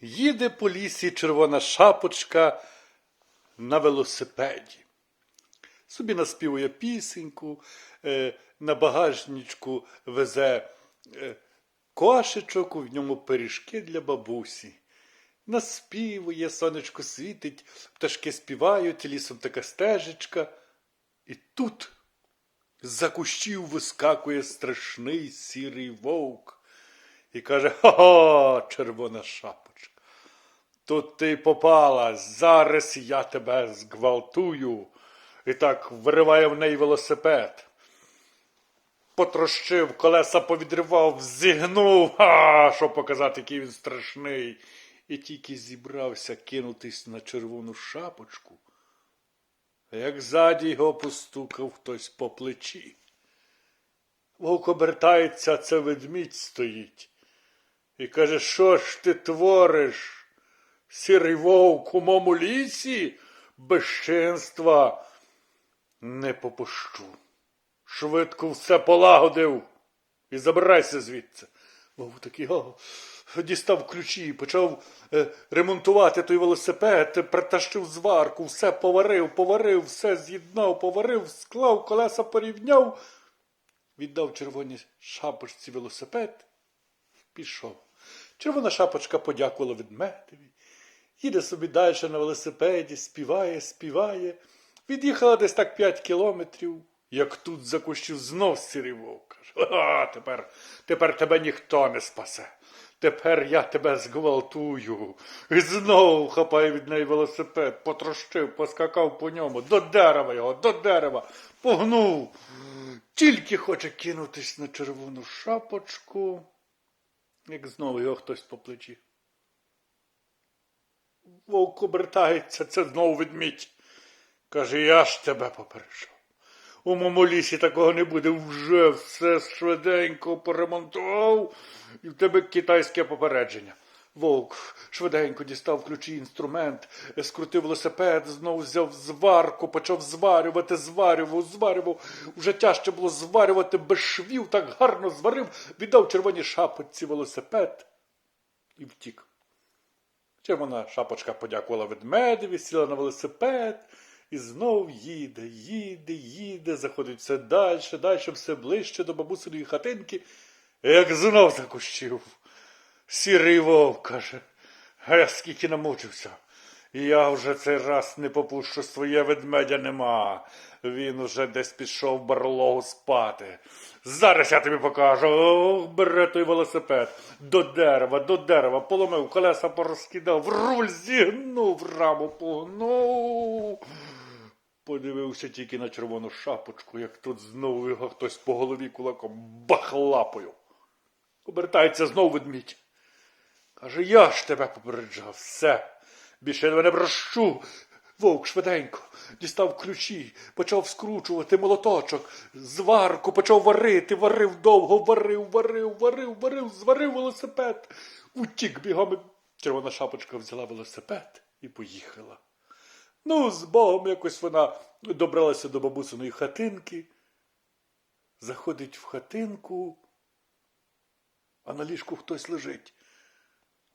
Їде по лісі червона шапочка на велосипеді. Собі наспівує пісеньку, е, на багажничку везе е, кошечок, у ньому пиріжки для бабусі. Наспівує, сонечко світить, пташки співають, лісом така стежечка. І тут з-за кущів вискакує страшний сірий вовк і каже: Ха-ха, червона шапочка. Тут ти попала, зараз я тебе зґвалтую. І так вириває в неї велосипед. Потрощив, колеса повідривав, зігнув, а, щоб показати, який він страшний. І тільки зібрався кинутись на червону шапочку, як ззаді його постукав хтось по плечі. Вовк обертається, це ведмідь стоїть. І каже, що ж ти твориш? Сірий вовк у моєму лісі безчинства не попущу. Швидко все полагодив і забирайся звідси. Вовк такий о, дістав ключі, почав е, ремонтувати той велосипед, притащив зварку, все поварив, поварив, все з'єднав, поварив, склав, колеса порівняв, віддав червоній шапочці велосипед, пішов. Червона шапочка подякувала ведмедеві, їде собі далі на велосипеді, співає, співає. Від'їхала десь так п'ять кілометрів, як тут за кущів знов сірий вовк. Каже, а, тепер, тепер тебе ніхто не спасе. Тепер я тебе зґвалтую. І знову хапає від неї велосипед, потрощив, поскакав по ньому, до дерева його, до дерева, погнув. Тільки хоче кинутись на червону шапочку, як знову його хтось по плечі. Вовк обертається, це знову ведмідь. Каже, я ж тебе попереджав. У моєму лісі такого не буде. Вже все швиденько поремонтував, і в тебе китайське попередження. Вовк швиденько дістав ключі інструмент, скрутив велосипед, знову взяв зварку, почав зварювати, зварював, зварював. Уже тяжче було зварювати без швів, так гарно зварив, віддав червоній шапочці велосипед і втік. Червона шапочка подякувала ведмедеві, сіла на велосипед і знов їде, їде, їде, заходить все далі, далі, все ближче до бабусиної хатинки, як знов закущив. Сірий вовк каже, а я скільки намучився. Я вже цей раз не попущу, своє ведмедя нема. Він уже десь пішов в барлогу спати. Зараз я тобі покажу. Ох, бере той велосипед. До дерева, до дерева, поломив, колеса порозкидав, руль зігнув, раму погнув. Подивився тільки на червону шапочку, як тут знову його хтось по голові кулаком бахлапою. Обертається знов ведмідь. Каже, я ж тебе попереджав, все. Більше я тебе не прощу. Вовк швиденько дістав ключі, почав скручувати молоточок, зварку почав варити, варив довго, варив, варив, варив, варив, зварив велосипед. Утік бігом. Червона шапочка взяла велосипед і поїхала. Ну, з Богом якось вона добралася до бабусиної хатинки, заходить в хатинку, а на ліжку хтось лежить.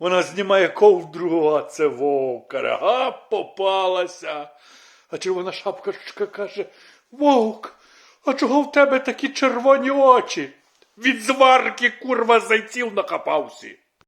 Вона знімає ковдру, а це вовк. Каже, а попалася. А червона шапкачка каже, вовк, а чого в тебе такі червоні очі? Від зварки, курва, зайців накапався.